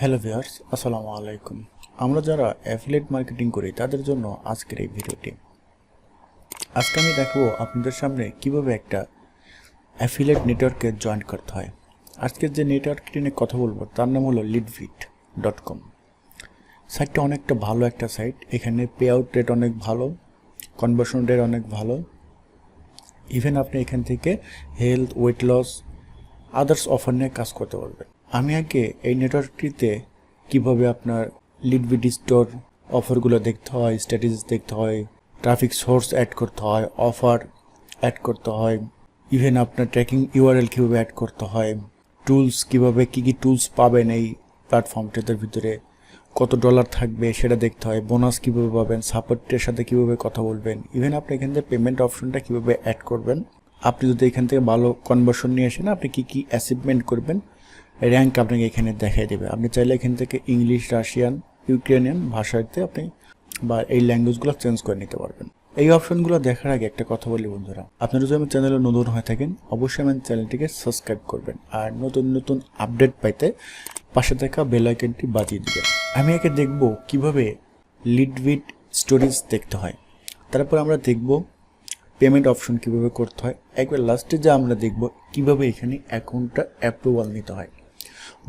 Hello viewers, আসসালামু আলাইকুম। আমরা যারা অ্যাফিলেট মার্কেটিং করি, তাদের জন্য আজকের এই ভিডিওটি। আজকে আমি দেখাবো আপনাদের সামনে কীভাবে একটা অ্যাফিলেট নেটওয়ার্কে জয়েন করতে হয়। আজকের যে নেটওয়ার্কটি নিয়ে কথা বলব, তার নাম হলো লিডভিট ডট কম সাইটটা অনেকটা ভালো একটা সাইট এখানে পে আউট রেট অনেক ভালো কনভার্সন রেট অনেক ভালো। ইভেন আপনি এখান থেকে health weight loss others offer নিয়ে কাজ করতে পারবেন। আমি আগে এই নেটওয়ার্কটিতে কীভাবে আপনার লিড লিডবিড স্টোর অফারগুলো দেখতে হয় স্ট্র্যাটেজিস দেখতে হয় ট্রাফিক সোর্স অ্যাড করতে হয় অফার অ্যাড করতে হয় ইভেন আপনার ট্র্যাকিং ইউআরএল কীভাবে অ্যাড করতে হয় টুলস কীভাবে, কী কী টুলস পাবেন এই প্ল্যাটফর্মটাদের ভিতরে, কত ডলার থাকবে সেটা দেখতে হয় বোনাস কীভাবে পাবেন সাপোর্টের সাথে কীভাবে কথা বলবেন ইভেন আপনি এখান থেকে পেমেন্ট অপশনটা কীভাবে অ্যাড করবেন, আপনি যদি এখান থেকে ভালো কনভার্সন নিয়ে আসেন, আপনি কী কী অ্যাচিভমেন্ট করবেন র্যাঙ্ক আপনাকে এখানে দেখাই দেবে। আপনি চাইলে এখান থেকে ইংলিশ রাশিয়ান ইউক্রেনিয়ান ভাষাতে আপনি বা এই ল্যাঙ্গুয়েজগুলো চেঞ্জ করে নিতে পারবেন। এই অপশনগুলো দেখার আগে একটা কথা বলি বন্ধুরা। আপনারা যদি আমার চ্যানেলে নতুন হয়ে থাকেন, অবশ্যই আমার চ্যানেলটিকে সাবস্ক্রাইব করবেন আর নতুন নতুন আপডেট পাইতে পাশে থাকা বেল আইকনটি বাজিয়ে দিবেন। আমি একে দেখব কীভাবে লিডভিড স্টোরিজ দেখতে হয়। তারপর আমরা দেখব পেমেন্ট অপশন কীভাবে করতে হয়। একবার লাস্টে যা আমরা দেখব কীভাবে এখানে অ্যাকাউন্টটা অ্যাপ্রুভাল নিতে হয়।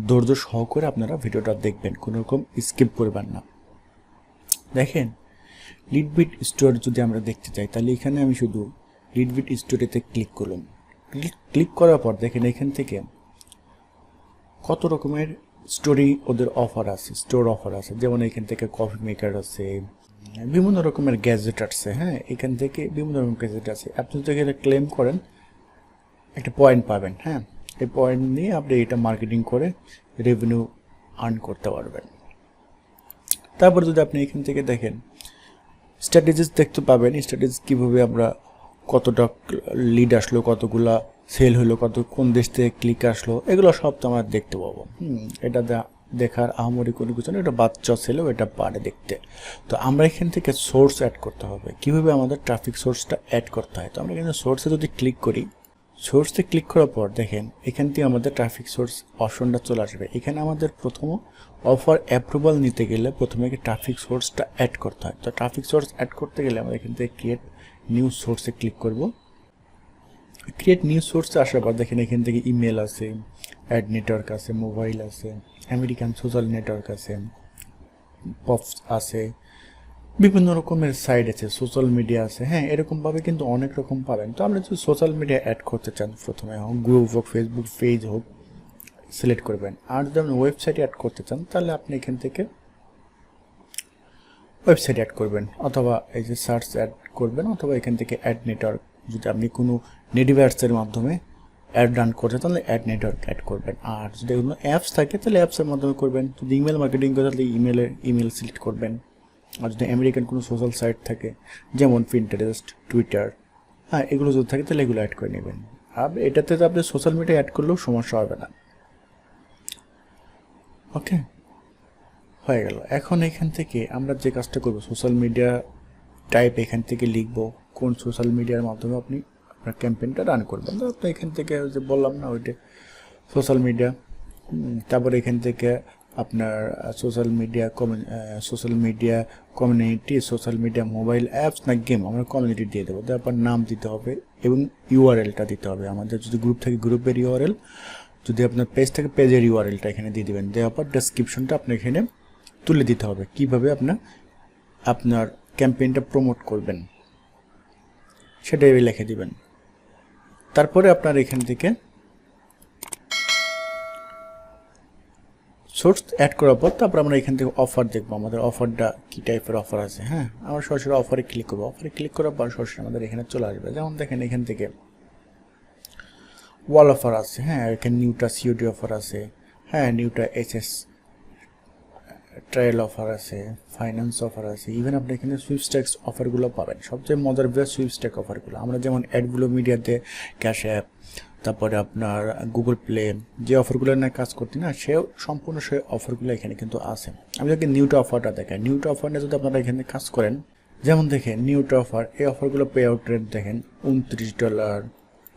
ধৈর্য সহকারে আপনারা ভিডিওটা দেখবেন কোনো রকম স্কিপ করবেন না। দেখেন লিডবিট স্টোর যদি আমরা দেখতে চাই, তাহলে এখানে আমি শুধু লিডবিট স্টোরেতে ক্লিক করলাম। ক্লিক করার পর দেখেন এখান থেকে কত রকমের স্টোরি ওদের অফার আছে স্টোর অফার আছে। যেমন এখান থেকে কফি মেকার আছে, বিভিন্ন রকমের গ্যাজেট আছে হ্যাঁ? এখান থেকে বিভিন্ন রকম গ্যাজেট আছে। আপনি যদি এখানে ক্লেম করেন, একটা পয়েন্ট পাবেন হ্যাঁ? এই পয়েন্ট নিয়ে আপনি এটা মার্কেটিং করে রেভিনিউ আর্ন করতে পারবেন। তারপর যদি আপনি এখান থেকে দেখেন স্ট্র্যাটেজিস দেখতে পাবেন স্ট্র্যাটেজিস কীভাবে আমরা কতটা লিড আসলো, কতগুলা সেল হলো, কত কোন দেশ থেকে ক্লিক আসলো, এগুলো সব তো আমরা দেখতে পাবো। এটা দেখার আহামরি কোনো কিছু না এটা বাচ্চা ছেলেও এটা পারে দেখতে। তো আমরা এখান থেকে সোর্স অ্যাড করতে হবে। কীভাবে আমাদের ট্রাফিক সোর্সটা অ্যাড করতে হয়? তো আমরা এখানে সোর্সে যদি ক্লিক করি সোর্সে ক্লিক করার পর দেখেন, এখান থেকে আমাদের ট্রাফিক সোর্স অপশনটা চলে আসবে। এখানে আমাদের প্রথম অফার অ্যাপ্রুভাল নিতে গেলে প্রথমে ট্রাফিক সোর্সটা অ্যাড করতে হয়। তো ট্রাফিক সোর্স অ্যাড করতে গেলে আমরা এখান থেকে ক্রিয়েট নিউ সোর্সে ক্লিক করব। ক্রিয়েট নিউ সোর্সে আসার পর দেখেন, এখান থেকে ইমেল আছে অ্যাড নেটওয়ার্ক আছে মোবাইল আছে আমেরিকান সোশ্যাল নেটওয়ার্ক আছে পপস আছে বিভিন্ন রকমের সাইট আছে সোশ্যাল মিডিয়া আছে হ্যাঁ এরকমভাবে কিন্তু অনেক রকম পাবেন তো আপনি যদি সোশ্যাল মিডিয়া অ্যাড করতে চান, প্রথমে হোক গ্রুপ হোক ফেসবুক পেজ হোক সিলেক্ট করবেন আর যদি আপনি ওয়েবসাইট অ্যাড করতে চান, তাহলে আপনি এখান থেকে ওয়েবসাইট অ্যাড করবেন, অথবা এই যে সার্চ অ্যাড করবেন, অথবা এখান থেকে অ্যাড নেটওয়ার্ক যদি আপনি কোনো নেটিভার্সের মাধ্যমে অ্যাড রান করতে তাহলে অ্যাড নেটওয়ার্ক অ্যাড করবেন। আর যদি কোনো অ্যাপস থাকে, তাহলে অ্যাপসের মাধ্যমে করবেন। যদি ইমেল মার্কেটিং করে, তাহলে ইমেলে ইমেল সিলেক্ট করবেন। আর যদি আমেরিকান কোনো সোশ্যাল সাইট থাকে, যেমন পিন্টারেস্ট টুইটার হ্যাঁ এগুলো যদি থাকে, তাহলে এগুলো অ্যাড করে নেবেন। আর এটাতে তো আপনি সোশ্যাল মিডিয়া অ্যাড করলেও সমস্যা হবে না। ওকে হয়ে গেল। এখন এখান থেকে আমরা যে কাজটা করব সোশ্যাল মিডিয়া টাইপ এখান থেকে লিখব, কোন সোশ্যাল মিডিয়ার মাধ্যমে আপনি আপনার ক্যাম্পেইনটা রান করবেন। তো আপনি এখান থেকে যে বললাম না ওইটা সোশ্যাল মিডিয়া তারপরে এখান থেকে আপনার social media social media community social media mobile apps না গেম আমরা কমিউনিটি দিয়ে দেবো। তারপর নাম দিতে হবে এবং ইউআরএলটা দিতে হবে। আমাদের যদি গ্রুপ থাকে গ্রুপের ইউআরএল যদি আপনার পেজ থাকে পেজের ইউআরএলটা এখানে দিয়ে দেবেন। দেওয়ার পর ডেসক্রিপশনটা আপনি এখানে তুলে দিতে হবে। কীভাবে আপনার আপনার ক্যাম্পেইনটা প্রমোট করবেন, সেটাই লিখে দিবেন। তারপরে আপনার এখান থেকে সোর্স অ্যাড করার পর তারপর আমরা এখান থেকে অফার দেখব আমাদের অফারটা কী টাইপের অফার আছে হ্যাঁ? আমরা সরাসরি অফারে ক্লিক করব। অফারে ক্লিক করার পর সরাসরি আমাদের এখানে চলে আসবে। যেমন দেখেন এখান থেকে ওয়াল অফার আছে হ্যাঁ? এখানে নিউটা সিওডি অফার আছে হ্যাঁ? নিউটা এইচএস ট্রায়াল অফার আছে ফাইন্যান্স অফার আছে। ইভেন আপনি এখানে সুইপস্টেক্স অফারগুলো পাবেন। সবচেয়ে মজার বিষয় সুইপস্টেক অফারগুলো আমরা যেমন অ্যাডগুলো মিডিয়াতে ক্যাশ অ্যাপ তারপরে আপনার গুগল প্লে যে অফারগুলো নিয়ে কাজ করতে না, সে সম্পূর্ণ সে অফারগুলো এখানে কিন্তু আছে। আমি যদি নিউটা অফারটা দেখাই নিউটা অফার নিয়ে যদি আপনারা এখানে কাজ করেন, যেমন দেখেন নিউটা অফার এই অফারগুলো পে আউট রেট দেখেন, উনত্রিশ ডলার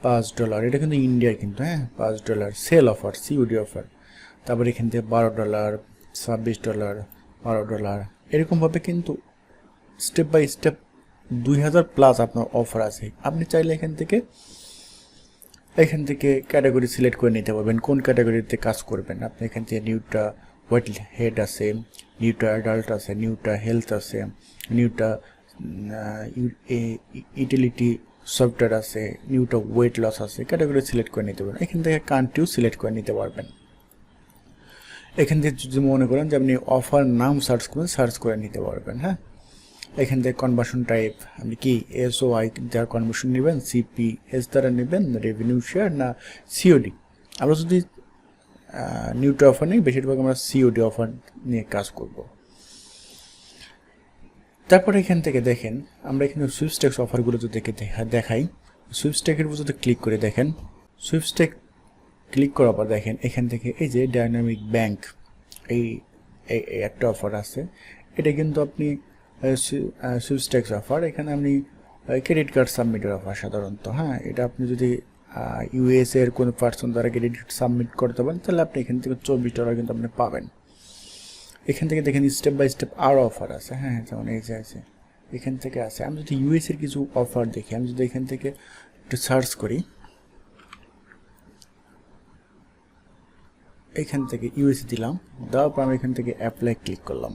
পাঁচ ডলার এটা কিন্তু ইন্ডিয়ার কিন্তু হ্যাঁ পাঁচ dollar sale offer COD offer তারপর এখান থেকে বারো ডলার ছাব্বিশ ডলার বারো ডলার এরকমভাবে কিন্তু স্টেপ বাই স্টেপ দুই হাজার প্লাস আপনার অফার আছে। আপনি চাইলে এখান থেকে এখান থেকে ক্যাটাগরি সিলেক্ট করে নিতে পারবেন। কোন ক্যাটাগরিতে কাজ করবেন? আপনি এখান থেকে নিউটা হোয়াইট হেড আছে নিউটা অ্যাডাল্ট আছে নিউটা হেলথ আছে নিউটা ইউটিলিটি সফটওয়্যার আছে নিউটা ওয়েট লস আছে ক্যাটাগরি সিলেক্ট করে নিতে পারবেন। এখান থেকে কান্ট্রিও সিলেক্ট করে নিতে পারবেন। এখান থেকে যদি মনে করেন যে আপনি অফার নাম সার্চ করবেন সার্চ করে নিতে পারবেন হ্যাঁ? এখান থেকে কনভার্সন টাইপ আপনি কি এস ও আই দ্বারা কনভার্সন নেবেন সিপি এস দ্বারা নেবেন রেভিনিউ শেয়ার না সিওডি আমরা যদি নিউট্রা অফার নিই, বেশিরভাগ আমরা সিওডি অফার নিয়ে কাজ করব। তারপরে এখান থেকে দেখেন, আমরা এখানে সুইপস্টেক্স অফারগুলো যদি দেখে দেখা- দেখাই সুইপস্টেকের উপর যদি ক্লিক করে দেখেন সুইপস্টেক ক্লিক করার পর দেখেন, এখান থেকে এই যে ডাইনামিক ব্যাংক এই একটা অফার আছে। এটা কিন্তু আপনি সুইপস্টেক্স অফার, এখানে আপনি ক্রেডিট কার্ড সাবমিটের অফার সাধারণত হ্যাঁ? এটা আপনি যদি ইউএস এর কোনো পার্সন দ্বারা ক্রেডিট কার্ড সাবমিট করতে পারেন, তাহলে আপনি এখান থেকে চব্বিশ ডলার কিন্তু আপনি পাবেন। এখান থেকে দেখেন স্টেপ বাই স্টেপ আরও অফার আছে হ্যাঁ যেমন এই যে আছে, এখান থেকে আছে। আমি যদি ইউএস এর কিছু অফার দেখি, আমি যদি এখান থেকে একটু সার্চ করি, এখান থেকে ইউএসএ দিলাম, দেওয়ার পর আমি এখান থেকে অ্যাপ্লাই ক্লিক করলাম।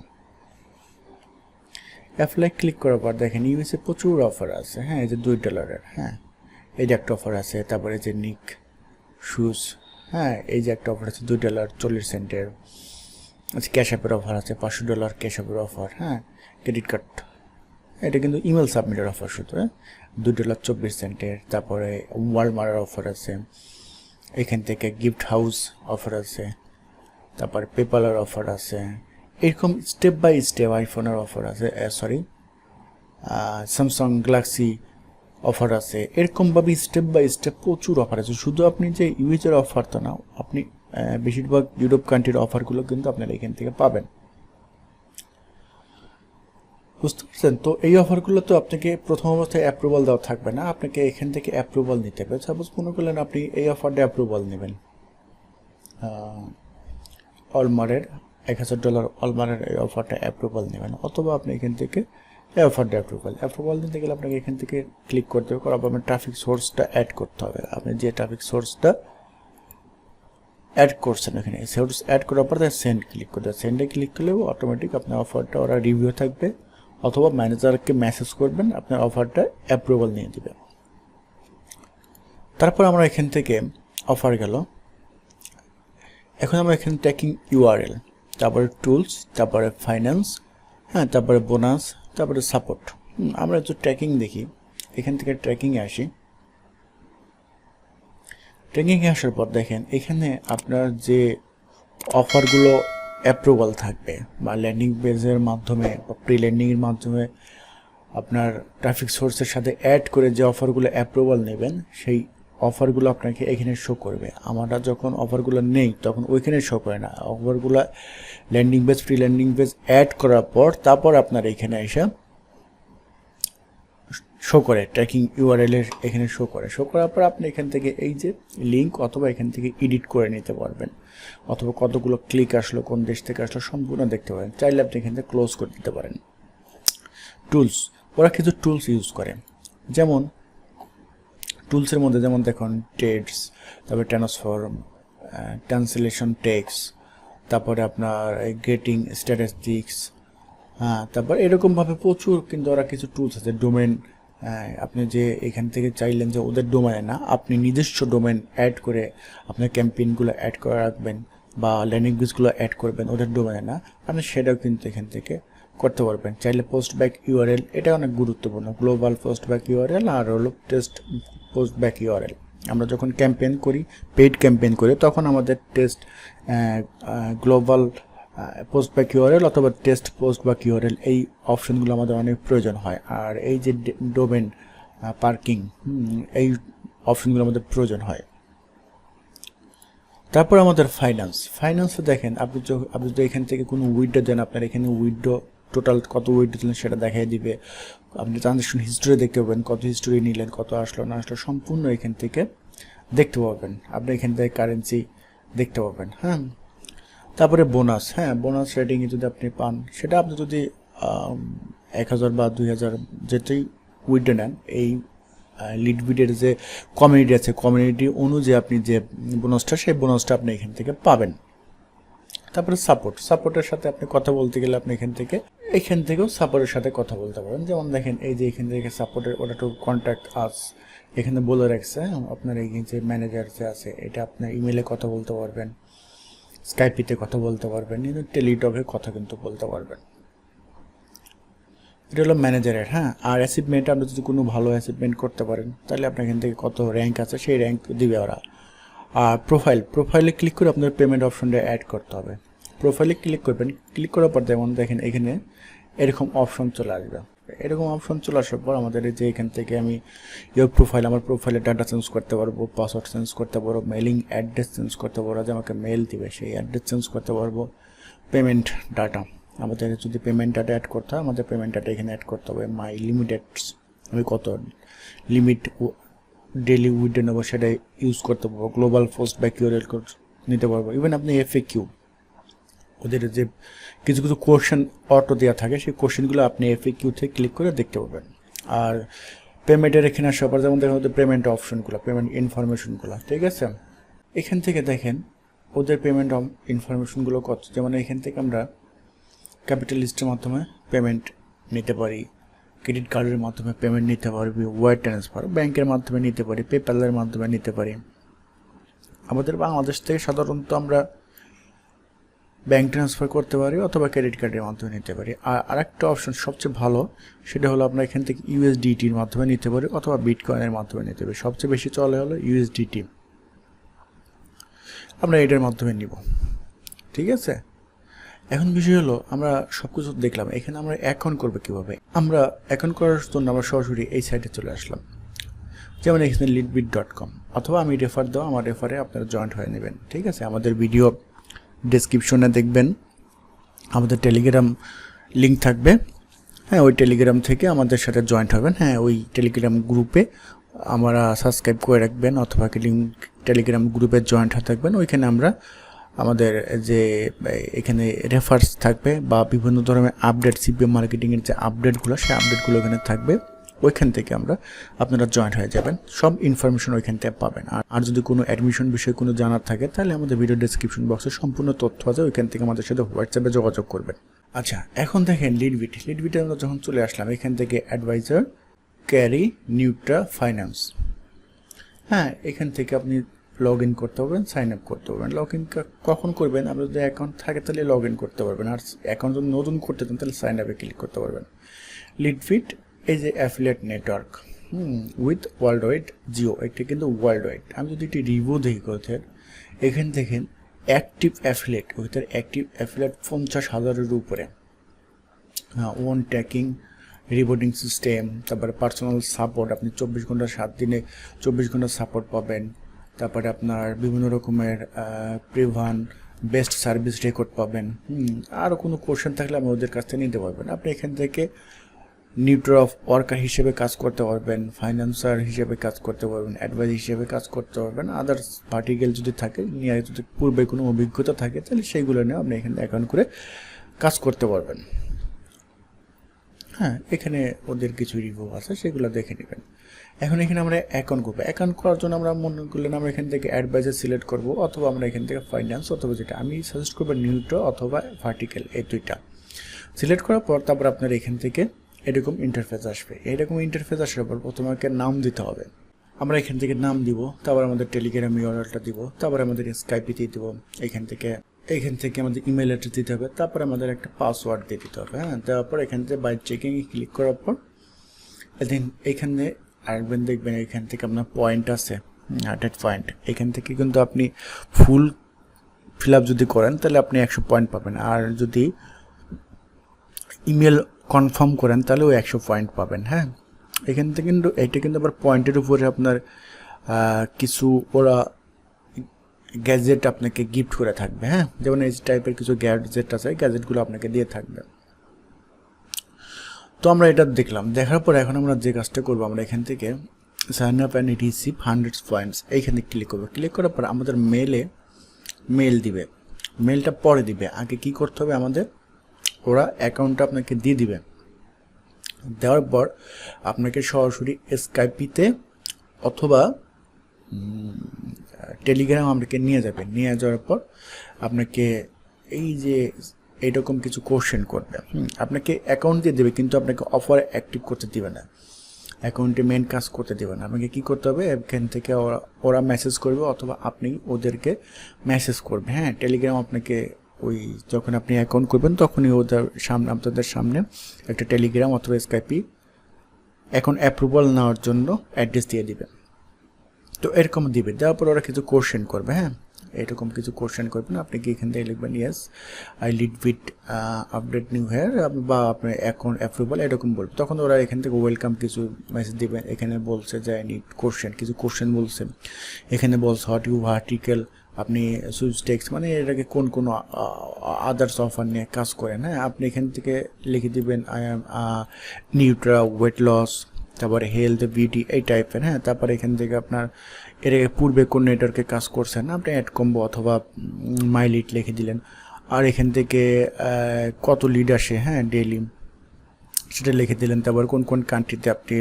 অ্যাপ্লাই ক্লিক করার পর দেখেন ইউএসএ প্রচুর অফার আছে। হ্যাঁ এই যে দুই ডলারের হ্যাঁ। এই যে একটা অফার আছে, তারপরে যে নিক শুজ হ্যাঁ এই যে একটা অফার আছে, দুই ডলার চল্লিশ সেন্টের আচ্ছা ক্যাশ অ্যাপের অফার আছে, পাঁচশো ডলার ক্যাশ অ্যাপের অফার হ্যাঁ। ক্রেডিট কার্ড এটা কিন্তু ইমেল সাবমিটের অফার শুধু হ্যাঁ। দুই ডলার চব্বিশ সেন্টের তারপরে ওয়ালমারের অফার আছে। এখান থেকে গিফট হাউস অফার আছে। তারপর পেপালের অফার আছে। এরকম স্টেপ বাই স্টেপ আইফোনের অফার আছে সরি স্যামসাং গ্যালাক্সি অফার আছে। এরকমভাবে স্টেপ বাই স্টেপ প্রচুর অফার আছে। শুধু আপনি যে ইউএসের অফার তো না, আপনি বেশিরভাগ ইউরোপ কান্ট্রির অফারগুলো কিন্তু আপনারা এখান থেকে পাবেন। বুঝতে পারছেন? তো এই অফারগুলো তো আপনাকে প্রথম অবস্থায় অ্যাপ্রুভাল দেওয়া থাকবে না। আপনাকে এখান থেকে অ্যাপ্রুভাল নিতে হবে। সাপোজ মনে করলেন আপনি এই অফারটা অ্যাপ্রুভাল নেবেন। অলমারের এক হাজার ডলার অলমারের এই অফারটা অ্যাপ্রুভাল নেবেন, অথবা আপনি এখান থেকে এই অফারটা অ্যাপ্রুভাল অ্যাপ্রুভাল নিতে গেলে আপনাকে এখান থেকে ক্লিক করতে হবে, করার আপনার ট্রাফিক সোর্সটা অ্যাড করতে হবে। আপনি যে ট্রাফিক সোর্সটা অ্যাড করছেন এখানে সোর্স অ্যাড করার পর সেন্ড ক্লিক করতে হবে। সেন্ডে ক্লিক করলেও অটোমেটিক আপনার অফারটা ওরা রিভিউ থাকবে, অথবা ম্যানেজারকে মেসেজ করবেন, আপনার অফারটা অ্যাপ্রুভাল নিয়ে দেবে। তারপর আমরা এখান থেকে অফার গেল। এখন আমরা এখানে ট্র্যাকিং ইউআরএল তারপরে টুলস তারপরে ফাইন্যান্স হ্যাঁ তারপরে বোনাস তারপরে সাপোর্ট আমরা একটু ট্র্যাকিং দেখি। এখান থেকে ট্র্যাকিংয়ে আসি। ট্র্যাকিংয়ে আসার পর দেখেন, এখানে আপনার যে অফারগুলো অ্যাপ্রুভাল থাকবে বা ল্যান্ডিং পেজের মাধ্যমে বা প্রি ল্যান্ডিংয়ের মাধ্যমে আপনার ট্রাফিক সোর্সের সাথে অ্যাড করে যে অফারগুলো অ্যাপ্রুভাল নেবেন, সেই অফারগুলো আপনাকে এখানে শো করবে। আমরা যখন অফারগুলো নেই, তখন ওইখানে শো করে না। অফারগুলো landing page free landing page add করার পর তারপর আপনার এখানে এসে শো করে ট্র্যাকিং ইউআরএল এর এখানে শো করে। শো করার পর আপনি এখান থেকে এই যে লিঙ্ক অথবা এখান থেকে এডিট করে নিতে পারবেন। অথবা কতগুলো ক্লিক আসলো, কোন দেশ থেকে আসলো, সম্পূর্ণ দেখতে পারেন। চাইলে আপনি এখান থেকে ক্লোজ করে দিতে পারেন। টুলস ওরা কিছু টুলস ইউজ করে। যেমন টুলসের মধ্যে যেমন দেখুন টেডস তারপরে ট্রান্সফর্ম ট্রান্সলেশন টেক্স তারপরে আপনার গেটিং স্ট্যাটিস্টিক্স হ্যাঁ তারপর এরকমভাবে প্রচুর কিন্তু ওরা কিছু টুলস আছে ডোমেন আপনি যে এখান থেকে চাইলেন যে ওদের ডোমেনে না, আপনি নিজস্ব ডোমেন অ্যাড করে আপনার ক্যাম্পেইনগুলো অ্যাড করে রাখবেন বা ল্যান্ডিং পেজগুলো অ্যাড করবেন ওদের ডোমেনে না, আপনি সেটাও কিন্তু এখান থেকে করতে পারবেন। চাইলে পোস্ট ব্যাক ইউআরএল এটা অনেক গুরুত্বপূর্ণ। গ্লোবাল পোস্ট ব্যাক ইউআরএল আর হলো টেস্ট পোস্ট ব্যাক ইউআরএল আমরা যখন ক্যাম্পেইন করি পেইড ক্যাম্পেইন করি, তখন আমাদের টেস্ট গ্লোবাল পোস্ট বা কিউআরএল অথবা টেস্ট পোস্ট বা কিউআরএল এই অপশনগুলো আমাদের অনেক প্রয়োজন হয়। আর এই যে ডোমেন পার্কিং এই অপশনগুলো আমাদের প্রয়োজন হয়। তারপর আমাদের ফাইন্যান্স ফাইন্যান্সে দেখেন, আপনি আপনি যদি এখান থেকে কোনো উইডো দেন, আপনার এখানে উইডো টোটাল কত উইডো দিলেন সেটা দেখাই দিবে। আপনি ট্রানজ্যাকশন হিস্টোরি দেখতে পাবেন, কত হিস্টোরি নিলেন, কত আসলো, না আসলো, সম্পূর্ণ এখান থেকে দেখতে পাবেন। আপনি এখান থেকে কারেন্সি দেখতে পাবেন হ্যাঁ? তারপরে বোনাস হ্যাঁ বোনাস রেটিংয়ে যদি আপনি পান, সেটা আপনি যদি এক হাজার বা দুই হাজার যেটাই উইডে নেন, এই লিড বিডের যে কমিউনিটি আছে কমিউনিটি অনুযায়ী আপনি যে বোনাসটা সেই বোনাসটা আপনি এখান থেকে পাবেন। তারপরে সাপোর্ট সাপোর্টের সাথে আপনি কথা বলতে গেলে আপনি এখান থেকে, এখান থেকেও সাপোর্টের সাথে কথা বলতে পারেন। যেমন দেখেন, এই যে এখান থেকে সাপোর্টের ওটা টু কন্ট্যাক্ট আস এখানে বলে রাখছে, আপনার এই যে ম্যানেজার যে আছে, এটা আপনার ইমেলে কথা বলতে পারবেন স্কাইপিতে কথা বলতে পারবেন, কিন্তু টেলিটকে কথা কিন্তু বলতে পারবেন। এটা হলো ম্যানেজারের হ্যাঁ? আর অ্যাচিভমেন্ট আপনি যদি কোনো ভালো অ্যাচিভমেন্ট করতে পারেন, তাহলে আপনার এখান থেকে কত র্যাঙ্ক আছে, সেই র্যাঙ্ক দিবে ওরা। প্রোফাইল প্রোফাইলে ক্লিক করে আপনার পেমেন্ট অপশনটা অ্যাড করতে হবে। প্রোফাইলে ক্লিক করবেন ক্লিক করার পর যেমন দেখেন এখানে এরকম অপশন চলে আসবে। এরকম অপশন চলে আসার পর আমাদের যে এখান থেকে আমি ইয়োর প্রোফাইল আমার প্রোফাইলে ডাটা চেঞ্জ করতে পারব পাসওয়ার্ড চেঞ্জ করতে পারব মেলিং অ্যাড্রেস চেঞ্জ করতে পারব, যে আমাকে মেল দিবে, সেই অ্যাড্রেস চেঞ্জ করতে পারব। পেমেন্ট ডাটা আমাদের যদি পেমেন্ট ডাটা অ্যাড করতে হয়, আমাদের পেমেন্ট ডাটা এখানে অ্যাড করতে হবে। মাই লিমিটেড আমি কত লিমিট ডেলি উইডে নেব সেটা ইউজ করতে পারব গ্লোবাল পোস্ট বা কিউরেল নিতে পারব ইভেন আপনি এফএ কিউ ওদের যে কিছু কিছু কোশ্চেন অটো দেওয়া থাকে, সেই কোশ্চেনগুলো আপনি এফএ কিউ থেকে ক্লিক করে দেখতে পাবেন আর পেমেন্টের এখানে আসার পর যেমন দেখেন ওদের পেমেন্ট অপশনগুলো পেমেন্ট ইনফরমেশনগুলো ঠিক আছে? এখান থেকে দেখেন, ওদের পেমেন্ট ইনফরমেশনগুলো কত? যেমন এখান থেকে আমরা ক্যাপিটালিস্টের মাধ্যমে পেমেন্ট নিতে পারি। ক্রেডিট কার্ডের মাধ্যমে পেমেন্ট নিতে পারবি ওয়ার ট্রান্সফার ব্যাংকের মাধ্যমে নিতে পারি পেপ্যালের মাধ্যমে নিতে পারি। আমাদের বাংলাদেশ থেকে সাধারণত আমরা ব্যাংক ট্রান্সফার করতে পারি অথবা ক্রেডিট কার্ডের মাধ্যমে নিতে পারি। আর আরেকটা অপশন সবচেয়ে ভালো, সেটা হলো আমরা এখান থেকে ইউএসডিটির মাধ্যমে নিতে পারি অথবা বিটকয়েনের মাধ্যমে নিতে পারি। সবচেয়ে বেশি চলে হলো ইউএসডিটি আমরা এটার মাধ্যমে নিব। ঠিক আছে? এখন বিষয় হলো, আমরা সব কিছু দেখলাম, এখানে আমরা অ্যাকাউন্ট করব কীভাবে? আমরা অ্যাকাউন্ট করার জন্য আমরা সরাসরি এই সাইটে চলে আসলাম। যেমন এখানে লিডবিট ডট কম অথবা আমি রেফার দেওয়া আমার রেফারে আপনারা জয়েন্ট হয়ে নেবেন, ঠিক আছে? আমাদের ভিডিও ডেসক্রিপশনে দেখবেন, আমাদের টেলিগ্রাম লিঙ্ক থাকবে। হ্যাঁ ওই টেলিগ্রাম থেকে আমাদের সাথে জয়েন্ট হবেন। হ্যাঁ ওই টেলিগ্রাম গ্রুপে আমরা সাবস্ক্রাইব করে রাখবেন, অথবা কি লিঙ্ক টেলিগ্রাম গ্রুপে জয়েন্ট হয়ে থাকবেন, ওইখানে আমরা আমাদের যে, এখানে রেফার্স থাকবে বা বিভিন্ন ধরনের আপডেট সিপিএম মার্কেটিংয়ের যে আপডেটগুলো সেই আপডেটগুলো এখানে থাকবে। ওইখান থেকে আমরা আপনারা জয়েন্ট হয়ে যাবেন। সব ইনফরমেশন ওইখান থেকে পাবেন। আর আর যদি কোনো অ্যাডমিশন বিষয়ে কোনো জানার থাকে, তাহলে আমাদের ভিডিও ডিসক্রিপশন বক্সে সম্পূর্ণ তথ্য আছে, ওইখান থেকে আমাদের সাথে হোয়াটসঅ্যাপে যোগাযোগ করবেন। আচ্ছা এখন দেখেন লিডবিট লিডবিটে আমরা যখন চলে আসলাম, এখান থেকে অ্যাডভাইজার ক্যারি নিউট্রা ফাইন্যান্স হ্যাঁ এখান থেকে আপনি লগ ইন করতে পারবেন সাইন আপ করতে পারবেন। লগ ইন কখন করবেন? আপনার যদি অ্যাকাউন্ট থাকে তাহলে লগ ইন করতে পারবেন। আর অ্যাকাউন্ট যদি নতুন করতে চান তাহলে সাইন আপে ক্লিক করতে পারবেন। লিডফিট এই যে affiliate network with world wide geo এটা কিন্তু ওয়ার্ল্ড ওয়াইড আমি যদি একটি রিভিউ দেখি কোথায় এখান দেখেন অ্যাক্টিভ অ্যাফিলেট ওইটার অ্যাক্টিভ অ্যাফিলেট পঞ্চাশ হাজারের উপরে। হ্যাঁ ওয়ান ট্র্যাকিং রিপোর্টিং সিস্টেম তারপরে পার্সোনাল সাপোর্ট আপনি চব্বিশ ঘণ্টা সাত দিনে চব্বিশ ঘণ্টা সাপোর্ট পাবেন। তারপরে আপনার বিভিন্ন রকমের প্রিভান বেস্ট সার্ভিস রেকর্ড পাবেন। আরও কোনো কোশ্চেন থাকলে আমি ওদের কাছ থেকে নিতে পারবেন। আপনি এখান থেকে নিউট্র অফ ওয়ার্কার হিসেবে কাজ করতে পারবেন ফাইন্যান্সার হিসেবে কাজ করতে পারবেন অ্যাডভাইস হিসেবে কাজ করতে পারবেন। আদার্স পার্টিকেল যদি থাকে, নিয়ে যদি পূর্বে কোনো অভিজ্ঞতা থাকে, তাহলে সেইগুলো নিয়ে আপনি এখানে অ্যাকাউন্ট করে কাজ করতে পারবেন। হ্যাঁ এখানে ওদের কিছু রিভিউ আছে, সেগুলো দেখে নেবেন। এখন এখানে আমরা অ্যাকাউন্ট করব। অ্যাকাউন্ট করার জন্য আমরা মনে করলেন আমরা এখান থেকে অ্যাডভাইজার সিলেক্ট করব, অথবা আমরা এখান থেকে ফাইন্যান্স অথবা যেটা। আমি সাজেস্ট করব নিউট্রো অথবা ভার্টিক্যাল এই দুইটা। সিলেক্ট করার পর তারপর আপনার এখান থেকে এরকম ইন্টারফেস আসবে। এরকম ইন্টারফেস আসার পর প্রথমে নাম দিতে হবে। আমরা এখান থেকে নাম দিব, তারপর আমাদের টেলিগ্রাম ইউআরএলটা দিব, তারপর আমাদের স্কাইপিতে দিব, এখান থেকে এখান থেকে আমাদের ইমেল অ্যাড্রেস দিতে হবে, তারপর আমাদের একটা পাসওয়ার্ড দিয়ে দিতে হবে হ্যাঁ? তারপর এখান থেকে বাই চেকিংয়ে ক্লিক করার পর দেন এখানে আরেকবেন দেখবেন এখান থেকে আপনার পয়েন্ট আছে হান্ড্রেড পয়েন্ট এখান থেকে কিন্তু আপনি ফুল ফিল আপ যদি করেন, তাহলে আপনি একশো পয়েন্ট পাবেন। আর যদি ইমেল কনফার্ম করেন তাহলে ওই একশো পয়েন্ট পাবেন হ্যাঁ? এখান থেকে কিন্তু, এটা কিন্তু আবার পয়েন্টের উপরে আপনার কিছু ওরা গ্যাজেট আপনাকে গিফট করে থাকবে হ্যাঁ? যেমন এই টাইপের কিছু গ্যাজেট আছে গ্যাজেটগুলো আপনাকে দিয়ে থাকবে। তো আমরা এটা দেখলাম। দেখার পর এখন আমরা যে কাজটা করব, আমরা এখান থেকে sign up and receive hundred points এইখানে ক্লিক করব। ক্লিক করার পর আমাদের মেলে মেল দিবে। মেলটা পরে দিবে। আগে কি করতে হবে আমাদের? ওরা অ্যাকাউন্টটা আপনাকে দিয়ে দিবে। দেওয়ার পর আপনাকে সরাসরি স্কাইপিতে অথবা টেলিগ্রাম আপনাকে নিয়ে যাবে। নিয়ে যাওয়ার পর আপনাকে এই যে এইরকম কিছু কোশ্চেন করবে। আপনাকে অ্যাকাউন্ট দিয়ে দেবে, কিন্তু আপনাকে অফার অ্যাক্টিভ করতে দেবে না। অ্যাকাউন্টে মেন কাজ করতে দেবে না। আপনাকে কী করতে হবে? এখান থেকে ওরা ওরা মেসেজ করবে অথবা আপনি ওদেরকে মেসেজ করবে। হ্যাঁ টেলিগ্রাম আপনাকে ওই যখন আপনি অ্যাকাউন্ট করবেন, তখনই ওদের সামনে, আপনাদের সামনে একটা টেলিগ্রাম অথবা স্কাইপি এখন অ্যাপ্রুভাল নেওয়ার জন্য অ্যাড্রেস দিয়ে দিবে। তো এরকম দিবে। দেওয়ার পর ওরা কিছু কোশ্চেন করবে হ্যাঁ। এরকম কিছু কোশ্চেন করবেন, আপনি কি এখান থেকে লিখবেন yes I lead with update new here বা আপনার অ্যাকাউন্ট অ্যাপ্রুভাল এরকম বলবে। তখন ওরা এখান থেকে ওয়েলকাম কিছু মেসেজ দিবেন এখানে বলছে যে আই নিড কোশ্চেন কিছু কোশ্চেন বলছে। এখানে বলছে হট ইউ আর্টিকেল আপনি সুইচ টেক্স মানে এটাকে কোন কোন আদার্স অফার নিয়ে কাজ করেন হ্যাঁ? আপনি এখান থেকে লিখে দিবেন I am nutra weight loss তারপরে হেলথ বিউটি এই টাইপের হ্যাঁ? তারপরে এখান থেকে আপনার এর পূর্বে কোন নেটওয়ার্কে কাজ করছেন আপনি অ্যাড কম্বো অথবা মাইলিট লিখে দিলেন। আর এখান থেকে কত লিড আসে হ্যাঁ ডেইলি সেটা লিখে দিলেন। তারপর কোন কোন কান্ট্রিতে আপনি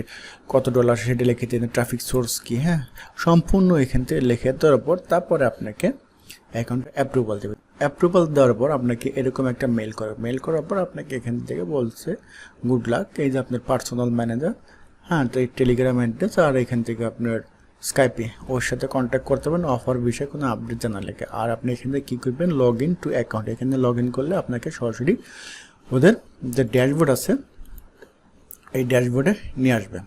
কত ডলার সেটা লিখে দিলেন। ট্রাফিক সোর্স কি হ্যাঁ? সম্পূর্ণ এখান থেকে লিখে দেওয়ার পর তারপরে আপনাকে অ্যাকাউন্ট অ্যাপ্রুভাল দেবে। অ্যাপ্রুভাল দেওয়ার পর আপনাকে এরকম একটা মেল করে। মেল করার পর আপনাকে এখান থেকে বলছে গুড লাক এই যে আপনার পার্সোনাল ম্যানেজার হ্যাঁ তো এই টেলিগ্রাম অ্যাড্রেস আর এখান থেকে আপনার স্কাইপে ওর সাথে কন্ট্যাক্ট করতে পারেন অফার বিষয়ে কোনো আপডেট জানালে আর আপনি এখান থেকে কী করবেন? লগ ইন টু অ্যাকাউন্ট এখানে লগ ইন করলে আপনাকে সরাসরি ওদের যে ড্যাশবোর্ড আছে, এই ড্যাশবোর্ডে নিয়ে আসবে।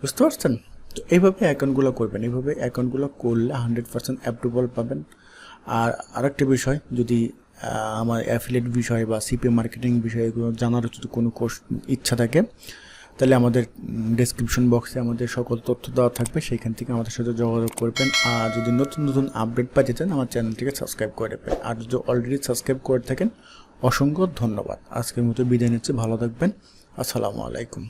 বুঝতে পারছেন? তো এইভাবে অ্যাকাউন্টগুলো করবেন। এইভাবে অ্যাকাউন্টগুলো করলে হান্ড্রেড পার্সেন্ট অ্যাপ্রুভাল পাবেন। আর আরেকটা বিষয়, যদি আমার অ্যাফিলেট বিষয় বা সিপি মার্কেটিং বিষয়ে জানার যদি কোনো কোর্স ইচ্ছা থাকে তাহলে আমাদের ডেসক্রিপশন বক্সে আমাদের সকল তথ্য দেওয়া থাকবে, সেইখান থেকে আমাদের সাথে যোগাযোগ করবেন। আর যদি নতুন নতুন আপডেট পাইতে যেতেন আমার চ্যানেলটিকে সাবস্ক্রাইব করে দেবেন আর যদি অলরেডি সাবস্ক্রাইব করে থাকেন, অসংখ্য ধন্যবাদ। আজকের মতো বিদায় নিচ্ছি, ভালো থাকবেন। আসসালামু আলাইকুম।